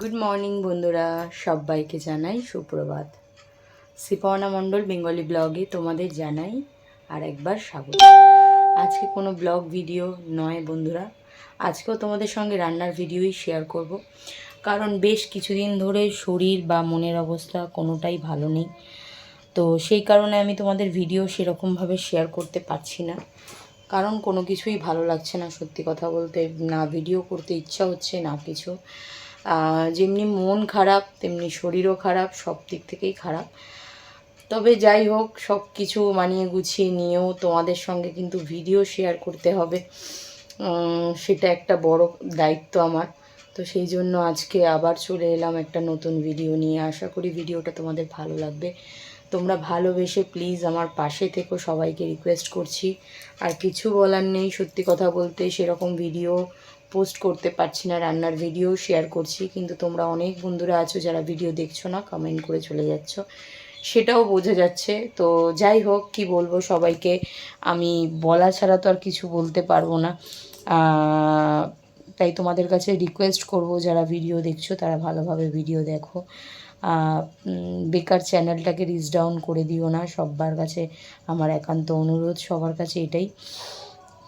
Good morning বন্ধুরা। সবাইকে জানাই সুপ্রভাত। সিপর্ণা মণ্ডল, বেঙ্গলি ব্লগে তোমাদের জানাই আর একবার স্বাগত। আজকে কোনো ব্লগ ভিডিও নয় বন্ধুরা। আজকেও তোমাদের সঙ্গে রান্নার ভিডিওই শেয়ার করব। কারণ বেশ কিছুদিন ধরে শরীর বা মনের অবস্থা কোনোটাই ভালো নেই। তো সেই কারণে আমি তোমাদের ভিডিও সেরকমভাবে শেয়ার করতে পারছি না। কারণ কোনো কিছুই ভালো লাগছে না সত্যি কথা বলতে। না ভিডিও করতে ইচ্ছা হচ্ছে, না কিছু। যেমনি মন খারাপ, তেমনি শরীরও খারাপ, সব দিক থেকেই খারাপ। তবে যাই হোক, সব কিছু মানিয়ে গুছিয়ে নিয়েও তোমাদের সঙ্গে কিন্তু ভিডিও শেয়ার করতে হবে। সেটা একটা বড় দায়িত্ব আমার। তো সেই জন্য আজকে আবার চলে এলাম একটা নতুন ভিডিও নিয়ে। আশা করি ভিডিওটা তোমাদের ভালো লাগবে। তোমরা ভালোবেসে প্লিজ আমার পাশে থেকো, সবাইকে রিকোয়েস্ট করছি। আর কিছু বলার নেই, সত্যি কথা বলতে সেরকম ভিডিও পোস্ট করতে পারছি না, রান্নার ভিডিও শেয়ার করছি, কিন্তু তোমরা অনেক বন্ধুরা আছো যারা ভিডিও দেখছ না কমেন্ট করে চলে যাচ্ছ। সেটাও বোঝা যাচ্ছে। তো যাই হোক, কি বলব সবাইকে, আমি বলা ছাড়া তো আর কিছু বলতে পারব না। তাই তোমাদের কাছে রিকোয়েস্ট করব, যারা ভিডিও দেখছ, তারা ভালোভাবে ভিডিও দেখো। বেকার চ্যানেলটাকে রিচ ডাউন করে দিও না সবার কাছে আমার একান্ত অনুরোধ, সবার কাছে এটাই।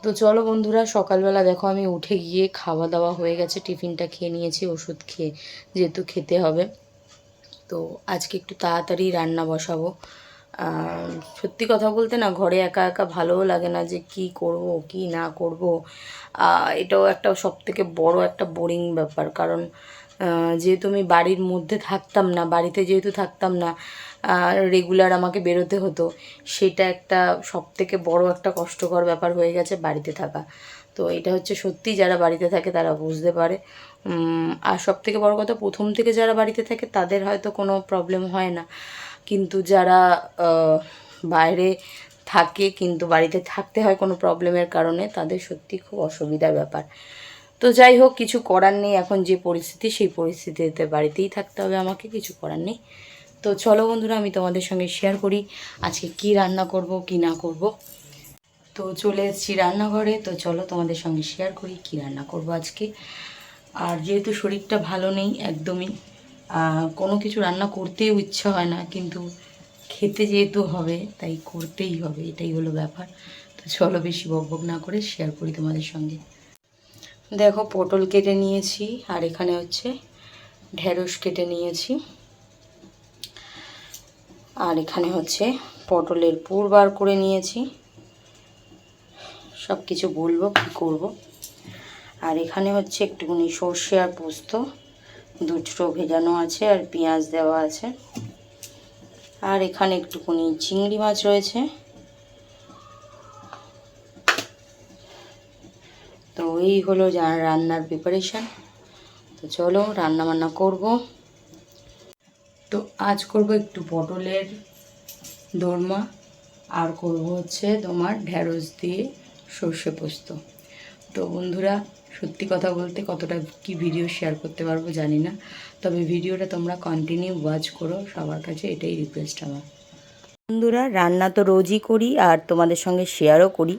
তো চলো বন্ধুরা, সকালবেলা দেখো আমি উঠে গিয়ে খাওয়া দাওয়া হয়ে গেছে, টিফিনটা খেয়ে নিয়েছি, ওষুধ খেয়ে যেহেতু খেতে হবে। তো আজকে একটু তাড়াতাড়ি রান্না বসাবো। সত্যি কথা বলতে না, ঘরে একা একা ভালোও লাগে না যে কি করব, কি না করব। এটাও একটা সব থেকে বড় একটা বোরিং ব্যাপার, কারণ যেহেতু আমি বাড়ির মধ্যে থাকতাম না, বাড়িতে যেহেতু থাকতাম না রেগুলার আমাকে বেরোতে হতো, সেটা একটা সব থেকে বড় একটা কষ্টকর ব্যাপার হয়ে গেছে বাড়িতে থাকা। তো এটা হচ্ছে সত্যি, যারা বাড়িতে থাকে তারা বুঝতে পারে। আর সব থেকে বড় কথা, প্রথম থেকে যারা বাড়িতে থাকে তাদের হয়তো কোনো প্রবলেম হয় না। কিন্তু যারা বাইরে থাকে, কিন্তু বাড়িতে থাকতে হয় কোনো প্রবলেমের কারণে, তাদের সত্যি খুব অসুবিধার ব্যাপার। তো যাই হোক, কিছু করার নেই। এখন যে পরিস্থিতি, সেই পরিস্থিতিতে বাড়িতেই থাকতে হবে আমাকে, কিছু করার নেই। তো চলো বন্ধুরা, আমি তোমাদের সঙ্গে শেয়ার করি আজকে কি রান্না করব, কি না করব। তো চলে এসেছি রান্নাঘরে। তো চলো তোমাদের সঙ্গে শেয়ার করি কি রান্না করব আজকে। আর যেহেতু শরীরটা ভালো নেই একদমই কোনো কিছু রান্না করতেও ইচ্ছা হয় না, কিন্তু খেতে যেহেতু হবে, তাই করতেই হবে, এটাই হলো ব্যাপার। তো চলো বেশি বকবক না করে শেয়ার করি তোমাদের সঙ্গে। দেখো, পটল কেটে নিয়েছি, আর এখানে হচ্ছে ঢেঁড়স কেটে নিয়েছি। আর এখানে হচ্ছে পটলের পুর বার করে নিয়েছি। সব কিছু বলব কী করব। আর এখানে হচ্ছে একটুখানি সর্ষে আর পোস্ত, দুটো ভেজানো আছে আর পেঁয়াজ দেওয়া আছে। আর এখানে একটুখানি চিংড়ি মাছ রয়েছে। এই হলো যা রান্নার প্রিপারেশান তো চলো রান্না বান্না করব। তো আজ করব একটু পটলের দোরমা, আর করব হচ্ছে তোমার ঢ্যাঁড়স দিয়ে সর্ষে পোস্ত। তো বন্ধুরা, সত্যি কথা বলতে কতটা কি ভিডিও শেয়ার করতে পারব জানি না, তবে ভিডিওটা তোমরা কন্টিনিউ ওয়াচ করো, সবার কাছে এটাই রিকোয়েস্ট আমার। বন্ধুরা, রান্না তো রোজই করি আর তোমাদের সঙ্গে শেয়ারও করি।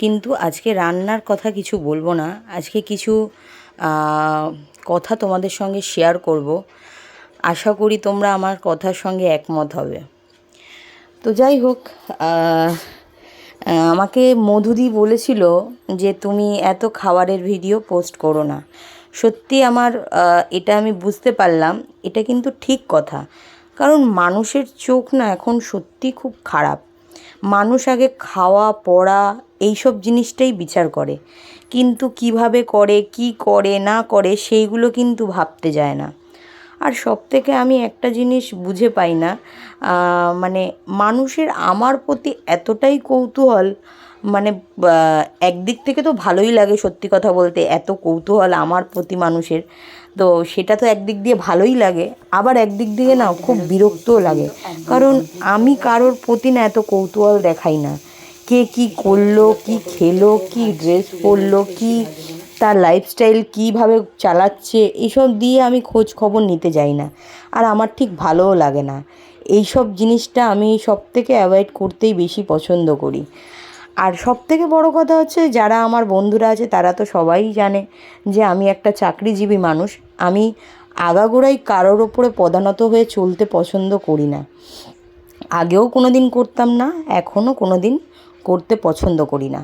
কিন্তু আজকে রান্নার কথা কিছু বলব না। আজকে কিছু কথা তোমাদের সঙ্গে শেয়ার করব। আশা করি তোমরা আমার কথার সঙ্গে একমত হবে। তো যাই হোক আমাকে মধুদি বলেছিল যে তুমি এত খাবারের ভিডিও পোস্ট করো না। সত্যি আমার এটা আমি বুঝতে পারলাম। এটা কিন্তু ঠিক কথা। কারণ মানুষের চোখ না এখন সত্যি খুব খারাপ। মানুষ আগে খাওয়া, পড়া এইসব জিনিসটাই বিচার করে। কিন্তু কীভাবে করে, কি করে, না করে সেইগুলো কিন্তু ভাবতে যায় না। আর সব থেকে আমি একটা জিনিস বুঝে পাই না মানে মানুষের আমার প্রতি এতটাই কৌতূহল মানে একদিক থেকে তো ভালোই লাগে সত্যি কথা বলতে, এত কৌতূহল আমার প্রতি মানুষের। তো সেটা তো একদিক দিয়ে ভালোই লাগে। আবার একদিক দিয়ে না খুব বিরক্তও লাগে। কারণ আমি কারোর প্রতি না এত কৌতূহল দেখাই না। কে কি করল, কি খেলো, কি ড্রেস পরলো, কি তার লাইফস্টাইল কীভাবে চালাচ্ছে, এসব দিয়ে আমি খোঁজ খবর নিতে যাই না। আর আমার ঠিক ভালোও লাগে না। এইসব জিনিসটা আমি সব থেকে অ্যাভয়েড করতেই বেশি পছন্দ করি। আর সব থেকে বড় কথা হচ্ছে যারা আমার বন্ধুরা আছে, তারা তো সবাই জানে যে আমি একটা চাকরিজীবী মানুষ। আমি আগাগোড়াই কারোর ওপরে প্রধানত হয়ে চলতে পছন্দ করি না। আগেও কোনো দিন করতাম না, এখনও কোনো দিন করতে পছন্দ করি না।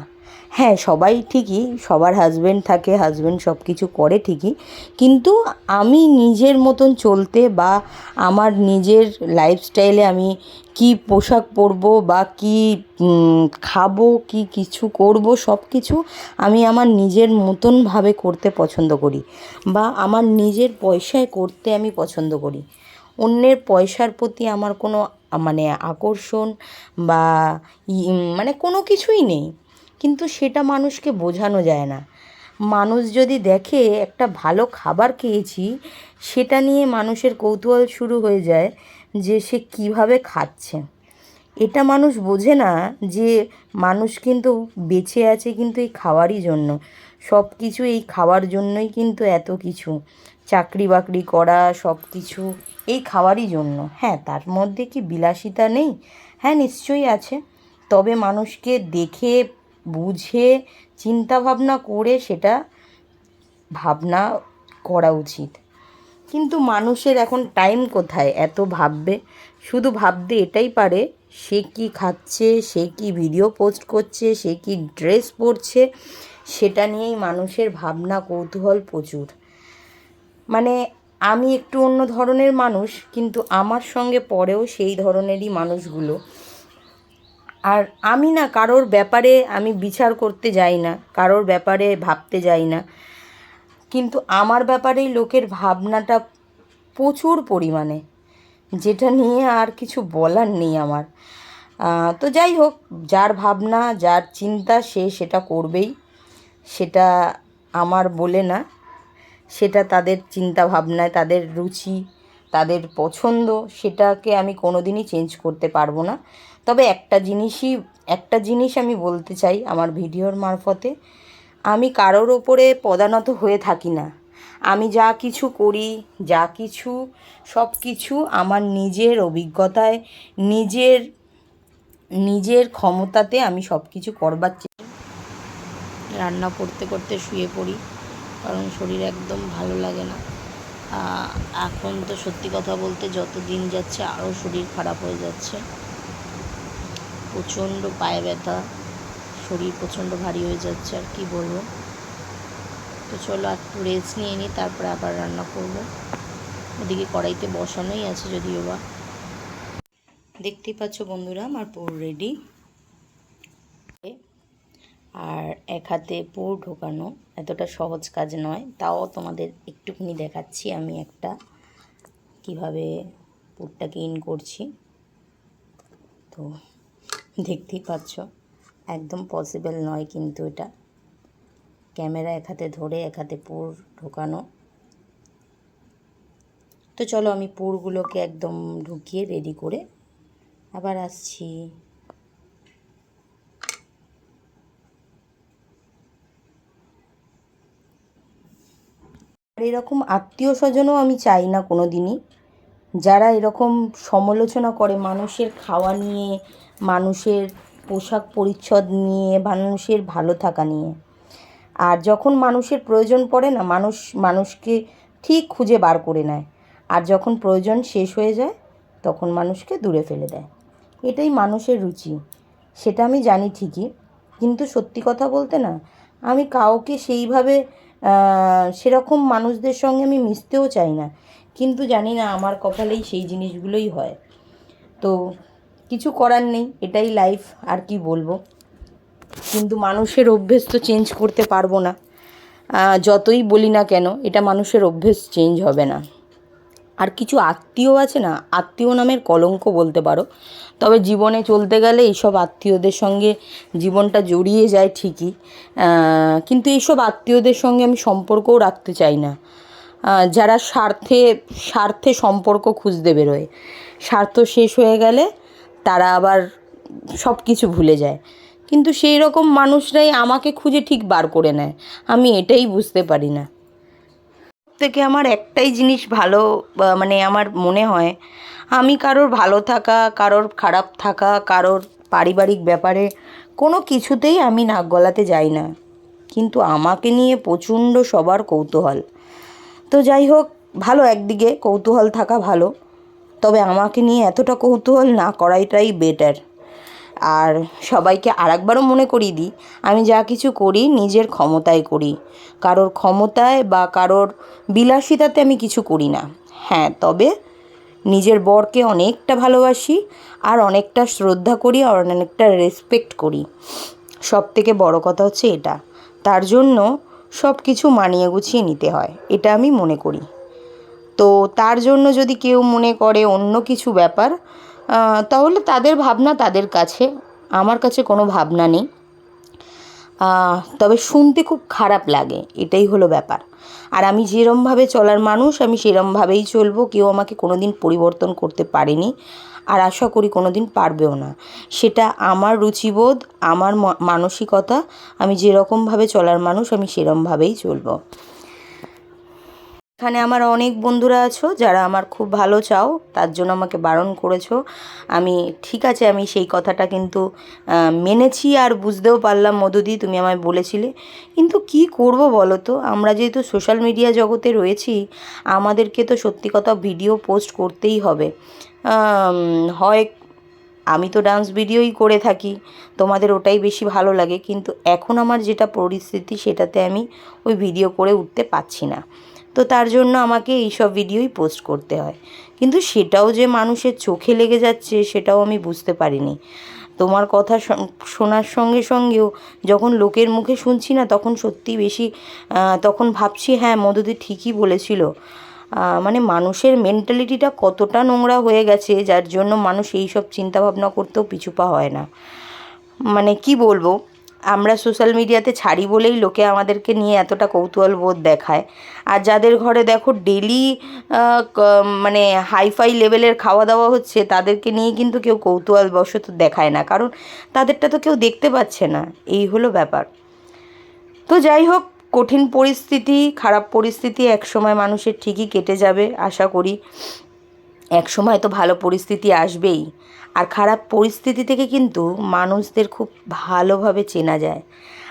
হ্যাঁ সবাই ঠিকই, সবার হাজব্যান্ড থাকে হাজব্যান্ড সব কিছু করে ঠিকই, কিন্তু আমি নিজের মতন চলতে বা আমার নিজের লাইফস্টাইলে আমি কি পোশাক পরবো বা কি খাব, কি কিছু করব সব কিছু আমি আমার নিজের মতনভাবে করতে পছন্দ করি বা আমার নিজের পয়সায় করতে আমি পছন্দ করি। অন্যের পয়সার প্রতি আমার কোনো মানে আকর্ষণ বা মানে কোনো কিছুই নেই। কিন্তু সেটা মানুষকে বোঝানো যায় না। মানুষ যদি দেখে একটা ভালো খাবার খেয়েছি, সেটা নিয়ে মানুষের কৌতূহল শুরু হয়ে যায় যে সে কীভাবে খাচ্ছে। এটা মানুষ বোঝে না যে মানুষ কিন্তু বেঁচে আছে কিন্তু এই খাওয়ারই জন্য। সব কিছু এই খাওয়ার জন্যই কিন্তু এত কিছু। চাকরি বাকরি করা সব কিছু এই খাওয়ারই জন্য। হ্যাঁ তার মধ্যে কি বিলাসিতা নেই? হ্যাঁ নিশ্চয়ই আছে। তবে মানুষকে দেখে বুঝে চিন্তা ভাবনা করে সেটা ভাবনা করা উচিত। কিন্তু মানুষের এখন টাইম কোথায়? এত ভাববে। শুধু ভাবতে এটাই পারে, সে কি খাচ্ছে, সে কি ভিডিও পোস্ট করছে, সে কি ড্রেস পরছে, সেটা নিয়েই মানুষের ভাবনা, কৌতূহল প্রচুর। মানে আমি একটু অন্য ধরনের মানুষ, কিন্তু আমার সঙ্গে পরেও সেই ধরনেরই মানুষগুলো। আর আমি না কারোর ব্যাপারে আমি বিচার করতে যাই না, কারোর ব্যাপারে ভাবতে যাই না। কিন্তু আমার ব্যাপারেই লোকের ভাবনাটা প্রচুর পরিমাণে, যেটা নিয়ে আর কিছু বলার নেই আমার। তো যাই হোক, যার ভাবনা, যার চিন্তা সে সেটা করবেই, সেটা আমার বলে না। সেটা তাদের চিন্তা ভাবনায় তাদের রুচি, তাদের পছন্দ, সেটাকে আমি কোনো দিনই চেঞ্জ করতে পারব না। তবে একটা জিনিসই, একটা জিনিস আমি বলতে চাই আমার ভিডিওর মারফতে। আমি কারোর ওপরে পদানত হয়ে থাকি না। আমি যা কিছু করি, যা কিছু, সব কিছু আমার নিজের অভিজ্ঞতায়, নিজের নিজের ক্ষমতাতে আমি সব কিছু করবার রান্না করতে করতে শুয়ে পড়ি, কারণ শরীর একদম ভালো লাগে না। এখন তো সত্যি কথা বলতে যত দিন যাচ্ছে আরও শরীর খারাপ হয়ে যাচ্ছে। প্রচণ্ড পায়ে ব্যথা, শরীর প্রচণ্ড ভারী হয়ে যাচ্ছে, আর কি বলব? তো চলো একটু রেস্ট নিয়ে নিই তারপরে আবার রান্না করব। ওদিকে কড়াইতে বসানোই আছে যদিও বা। দেখতেই পাচ্ছ বন্ধুরা, আমার পুর রেডি আর এক হাতে পুর ঢোকানো এতটা সহজ কাজ নয়, তাও তোমাদের একটুখানি দেখাচ্ছি আমি একটা, কীভাবে পুরটাকে ইন করছি। তো দেখতেই পাচ্ছ। একদম পসিবল নয় কিন্তু এটা। ক্যামেরা এক হাতে ধরে, এক হাতে পুর ঢোকানো। তো চলো আমি পুরগুলোকে একদম ঢুকিয়ে রেডি করে আবার আসছি। আর এরকম আত্মীয় স্বজনও আমি চাই না কোনো দিনই যারা এরকম সমালোচনা করে মানুষের খাওয়া নিয়ে মানুষের পোশাক পরিচ্ছদ নিয়ে মানুষের ভালো থাকা নিয়ে। আর যখন মানুষের প্রয়োজন পড়ে না, মানুষ, মানুষকে ঠিক খুঁজে বার করে নেয়। আর যখন প্রয়োজন শেষ হয়ে যায়, তখন মানুষকে দূরে ফেলে দেয়। এটাই মানুষের রুচি। সেটা আমি জানি ঠিকই। কিন্তু সত্যি কথা বলতে না, আমি কাউকে সেইভাবে সেরকম মানুষদের সঙ্গে আমি মিশতেও চাই না। কিন্তু জানি না, আমার কপালেই সেই জিনিসগুলোই হয়। তো কিছু করার নেই, এটাই লাইফ আর কি বলব? কিন্তু মানুষের অভ্যেস তো চেঞ্জ করতে পারব না। যতই বলি না কেন, এটা মানুষের অভ্যেস চেঞ্জ হবে না। আর কিছু আত্মীয় আছে না, আত্মীয় নামের কলঙ্ক বলতে পারো, তবে জীবনে চলতে গেলে এইসব আত্মীয়দের সঙ্গে জীবনটা জড়িয়ে যায় ঠিকই। কিন্তু এইসব আত্মীয়দের সঙ্গে আমি সম্পর্কও রাখতে চাই না। যারা স্বার্থে স্বার্থে সম্পর্ক খুঁজতে বেরোয়। স্বার্থ শেষ হয়ে গেলে তারা আবার সব কিছু ভুলে যায়। কিন্তু সেই রকম মানুষরাই আমাকে খুঁজে ঠিক বার করে নেয়। আমি এটাই বুঝতে পারি না। থেকে আমার একটাই জিনিস ভালো মানে আমার মনে হয়, আমি কারোর ভালো থাকা, কারোর খারাপ থাকা, কারোর পারিবারিক ব্যাপারে কোনো কিছুতেই আমি নাক গলাতে যাই না। কিন্তু আমাকে নিয়ে প্রচণ্ড সবার কৌতূহল। তো যাই হোক, ভালো একদিকে, কৌতূহল থাকা ভালো। তবে আমাকে নিয়ে এতটা কৌতূহল না করাইটাই বেটার আর সবাইকে আরেকবারও মনে করিয়ে দিই, আমি যা কিছু করি নিজের ক্ষমতায় করি। কারোর ক্ষমতায় বা কারোর বিলাসিতাতে আমি কিছু করি না। হ্যাঁ তবে নিজের বরকে অনেকটা ভালোবাসি, আর অনেকটা শ্রদ্ধা করি, আর অনেকটা রেসপেক্ট করি। সব থেকে বড় কথা হচ্ছে এটা। তার জন্য সব কিছু মানিয়ে গুছিয়ে নিতে হয়, এটা আমি মনে করি। তো তার জন্য যদি কেউ মনে করে অন্য কিছু ব্যাপার তাহলে তাদের ভাবনা তাদের কাছে। আমার কাছে কোনো ভাবনা নেই। তবে শুনতে খুব খারাপ লাগে, এটাই হলো ব্যাপার। আর আমি যেরমভাবে চলার মানুষ, আমি সেরমভাবেই চলবো। কেউ আমাকে কোনো দিন পরিবর্তন করতে পারেনি, আর আশা করি কোনো দিন পারবেও না। সেটা আমার রুচিবোধ, আমার মানসিকতা। আমি যেরকমভাবে চলার মানুষ, আমি সেরমভাবেই চলবো। এখানে আমার অনেক বন্ধুরা আছো, যারা আমার খুব ভালো চাও, তার জন্য আমাকে বারণ করেছ। আমি ঠিক আছে, আমি সেই কথাটা কিন্তু মেনেছি আর বুঝতেও পারলাম মধুদি, তুমি আমায় বলেছিলে। কিন্তু কি করব বলো তো? আমরা যেহেতু সোশ্যাল মিডিয়া জগতে রয়েছি, আমাদেরকে তো সত্যি কথা ভিডিও পোস্ট করতেই হবে। হয় আমি তো ডান্স ভিডিওই করে থাকি, তোমাদের ওটাই বেশি ভালো লাগে, কিন্তু এখন আমার যেটা পরিস্থিতি, সেটাতে আমি ওই ভিডিও করে উঠতে পারছি না। তো তার জন্য আমাকে এইসব ভিডিওই পোস্ট করতে হয়। কিন্তু সেটাও যে মানুষের চোখে লেগে যাচ্ছে, সেটাও আমি বুঝতে পারিনি। তোমার কথা শোনার সঙ্গে সঙ্গেও যখন লোকের মুখে শুনছি না, তখন সত্যি বেশি তখন ভাবছি হ্যাঁ মধুদি ঠিকই বলেছিল। মানে মানুষের মেন্টালিটিটা কতটা নোংরা হয়ে গেছে, যার জন্য মানুষ এই সব চিন্তাভাবনা করতেও পিছুপা হয় না। মানে কি বলব? আমরা সোশ্যাল মিডিয়াতে ছাড়ি বলেই লোকে আমাদেরকে নিয়ে এতটা কৌতূহল বোধ দেখায়। আর যাদের ঘরে দেখো ডেলি মানে হাইফাই লেভেলের খাওয়া দাওয়া হচ্ছে, তাদেরকে নিয়ে কিন্তু কেউ কৌতূহল বশত দেখায় না। কারণ তাদেরটা তো কেউ দেখতে পাচ্ছে না। এই হলো ব্যাপার। তো যাই হোক, কঠিন পরিস্থিতি, খারাপ পরিস্থিতি একসময় মানুষের ঠিকই কেটে যাবে, আশা করি। এক সময় তো ভালো পরিস্থিতি আসবেই। আর খারাপ পরিস্থিতি থেকে কিন্তু মানুষদের খুব ভালোভাবে চেনা যায়।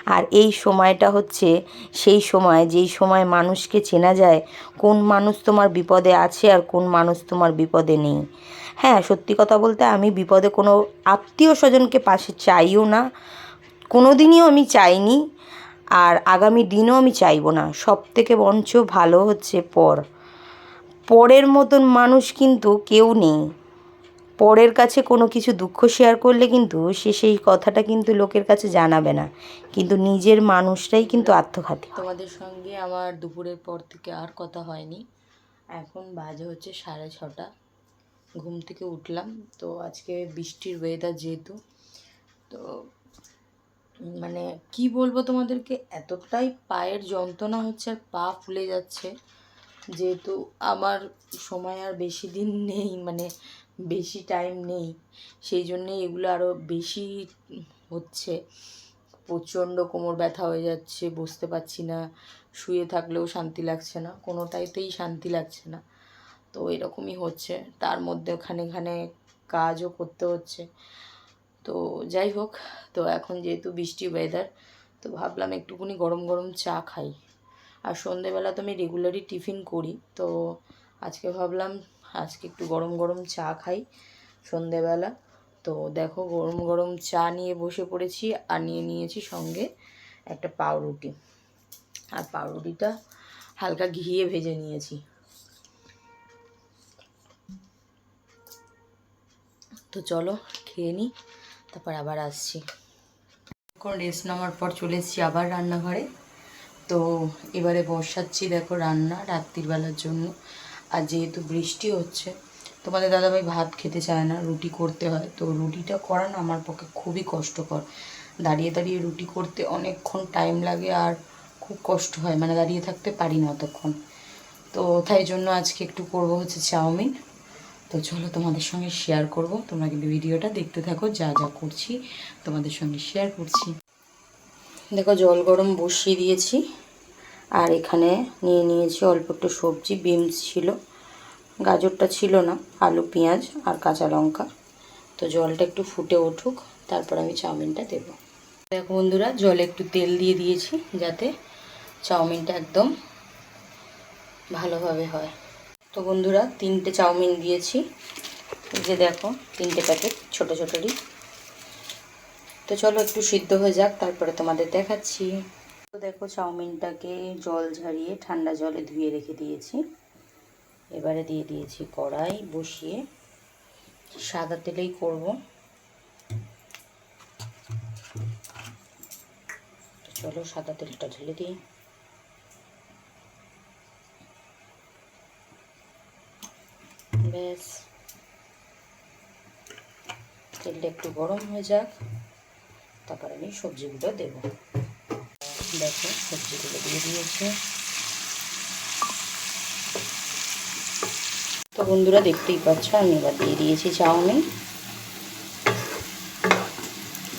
আর এই সময়টা হচ্ছে সেই সময়, যেই সময় মানুষকে চেনা যায়, কোন মানুষ তোমার বিপদে আছে আর কোন মানুষ তোমার বিপদে নেই। হ্যাঁ সত্যি কথা বলতে আমি বিপদে কোনো আত্মীয় স্বজনকে পাশে চাইও না। কোনো দিনইও আমি চাইনি, আর আগামী দিনও আমি চাইব না। সব থেকে বঞ্চ ভালো হচ্ছে পর। পরের মতন মানুষ কিন্তু কেউ নেই। পরের কাছে কোনো কিছু দুঃখ শেয়ার করলে কিন্তু সে সেই কথাটা কিন্তু লোকের কাছে জানাবে না। কিন্তু নিজের মানুষটাই কিন্তু আত্মঘাতী তোমাদের সঙ্গে আমার দুপুরের পর থেকে আর কথা হয়নি। এখন বাজে হচ্ছে সাড়ে ছটা। ঘুম থেকে উঠলাম। তো আজকে বৃষ্টির ওয়েদার যেহেতু, তো মানে কি বলব তোমাদেরকে, এতটাই পায়ের যন্ত্রণা হচ্ছে আর পা ফুলে যাচ্ছে। যেহেতু আমার সময় আর বেশি দিন নেই মানে বেশি টাইম নেই, সেই জন্যে এগুলো আরও বেশি হচ্ছে। প্রচণ্ড কোমর ব্যথা হয়ে যাচ্ছে, বসতে পারছি না, শুয়ে থাকলেও শান্তি লাগছে না কোনোটাইতেই শান্তি লাগছে না। তো এরকমই হচ্ছে, তার মধ্যে ওখানে এখানে কাজও করতে হচ্ছে। তো যাই হোক, তো এখন যেহেতু বৃষ্টি ওয়েদার তো ভাবলাম একটুকুনি গরম গরম চা খাই। আর সন্ধেবেলা তো আমি রেগুলারই টিফিন করি। তো আজকে ভাবলাম, আজকে একটু গরম গরম চা খাই সন্ধেবেলা। তো দেখো, গরম গরম চা নিয়ে বসে পড়েছি আর নিয়ে নিয়েছি সঙ্গে একটা পাউরুটি। আর পাউরুটিটা হালকা ঘিয়ে ভেজে নিয়েছি। তো চলো খেয়ে নিই তারপর আবার আসছি। এখন রেস্ট নেওয়ার পর চলে এসেছি আবার রান্নাঘরে। তো এবারে বসাচ্ছি দেখো রান্না রাত্রির বেলার জন্য। আর যেহেতু বৃষ্টি হচ্ছে, তোমাদের দাদাভাই ভাত খেতে চায় না, রুটি করতে হয়। তো রুটিটা করা না আমার পক্ষে খুবই কষ্টকর। দাঁড়িয়ে দাঁড়িয়ে রুটি করতে অনেকক্ষণ টাইম লাগে আর খুব কষ্ট হয় মানে দাঁড়িয়ে থাকতে পারি না অতক্ষণ। তো তাই জন্য আজকে একটু করব হচ্ছে চাউমিন। তো চলো তোমাদের সঙ্গে শেয়ার করব। তোমরা কিন্তু ভিডিওটা দেখতে থাকো, যা যা করছি তোমাদের সঙ্গে শেয়ার করছি। দেখো জল গরম বসিয়ে দিয়েছি। আর এখানে নিয়ে নিয়েছি অল্প একটু সবজি, বিনস ছিল। গাজরটা ছিল না, আলু, পেঁয়াজ আর কাঁচা লঙ্কা। তো জলটা একটু ফুটে উঠুক, তারপর আমি চাউমিনটা দেব। দেখো বন্ধুরা, জলে একটু তেল দিয়ে দিয়েছি যাতে চাউমিনটা একদম ভালোভাবে হয়। তো বন্ধুরা, তিনটে চাউমিন দিয়েছি। যে দেখো, তিনটে প্যাকেট ছোট ছোটরই। তো চলো একটু সিদ্ধ হয়ে যাক, তারপরে তোমাদের দেখাচ্ছি। তো দেখো চাউমিনটাকে জল ঝারিয়ে ঠান্ডা জলে ধুয়ে রেখে দিয়েছি। এবারে দিয়ে দিয়েছি কড়াই, বসিয়ে সাদা তেলেই করব। চলো সাদা তেলটা ঢেলে দিই। ব্যাস। তেলটা একটু গরম হয়ে যাক। তারপর আমি সবজিগুলো দেব। দেখো, সবজিগুলো দিয়ে দিয়েছে। তো বন্ধুরা, দেখতেই পাচ্ছ, আমি এবার দিয়ে দিয়েছি চাউমিন।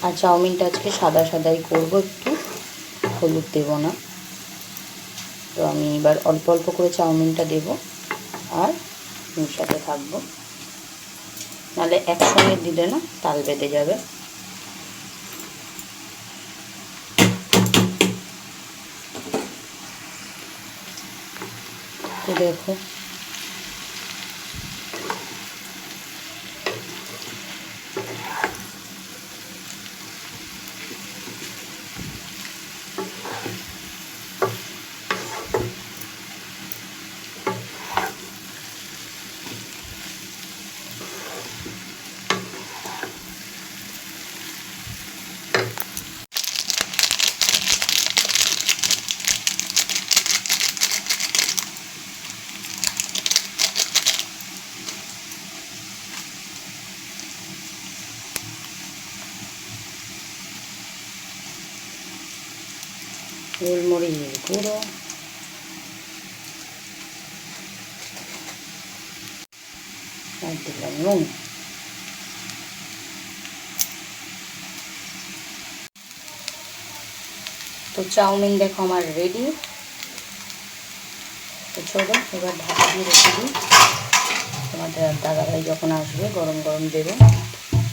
আর চাউমিনটা আজকে সাদা সাদাই করব, একটু হলুদ দেব না। তো আমি এবার অল্প অল্প করে চাউমিনটা দেব, আর মিশাতে থাকব। নাহলে একসঙ্গে দিলে না, তাল বেঁধে যাবে। তো দেখো। গোলমরিচের গুঁড়ো আর দিলাম নুন তো চাউমিন দেখো আমার রেডি তো চলো এবার ঢাকা দিয়ে রেখে দিই তোমাদের দাদাভাই যখন আসবে গরম গরম দেবে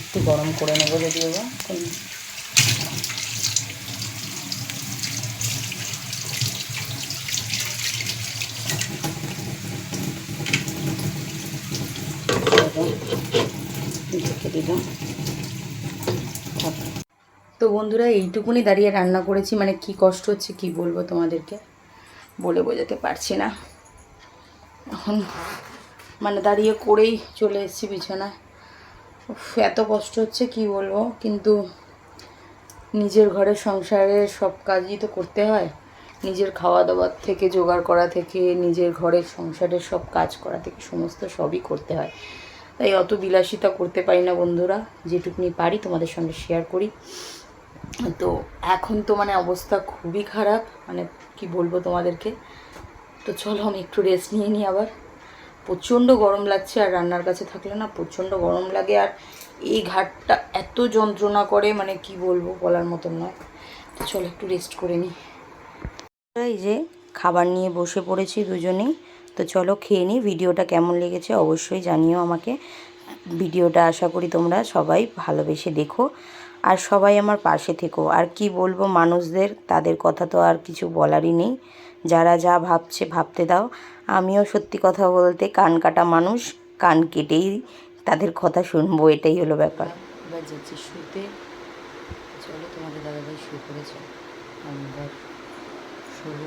একটু গরম করে নেব যদিও বা তো বন্ধুরা, এইটুকুনি দাঁড়িয়ে রান্না করেছি মানে কি কষ্ট হচ্ছে কি বলব তোমাদেরকে বলে বোঝাতে পারছি না। এখন মানে দাঁড়িয়ে করেই চলে এসেছি বিছানায় এত কষ্ট হচ্ছে কি বলব, কিন্তু নিজের ঘরের সংসারে সব কাজই তো করতে হয়। নিজের খাওয়া দাওয়ার থেকে, জোগাড় করা থেকে, নিজের ঘরের সংসারের সব কাজ করা থেকে, সমস্ত সবই করতে হয়। তাই অত বিলাসিতা করতে পারি না বন্ধুরা, যেটুকুনি পারি তোমাদের সঙ্গে শেয়ার করি। তো এখন তো মানে অবস্থা খুবই খারাপ মানে কি বলব তোমাদেরকে? তো চলো আমি একটু রেস্ট নিয়ে নিই আবার। প্রচণ্ড গরম লাগছে আর রান্নার কাছে থাকলে না প্রচণ্ড গরম লাগে আর এই ঘাটটা এত যন্ত্রণা করে মানে কি বলব বলার মতন নয়। তো চলো একটু রেস্ট করে নিই। এই যে খাবার নিয়ে বসে পড়েছি দুজনেই। তো চলো খেয়ে নিই, ভিডিওটা কেমন লেগেছে অবশ্যই জানিও আমাকে। ভিডিওটা আশা করি তোমরা সবাই ভালোবেসে দেখো আর সবাই আমার পাশে থেকো। আর কি বলব, মানুষদের, তাদের কথা তো আর কিছু বলারই নেই। যারা যা ভাবছে, ভাবতে দাও। আমিও সত্যি কথা বলতে কান কাটা মানুষ, কান কেটেই তাদের কথা শুনব, এটাই হলো ব্যাপার। চলো তোমাদের দাদাভাই শোবো।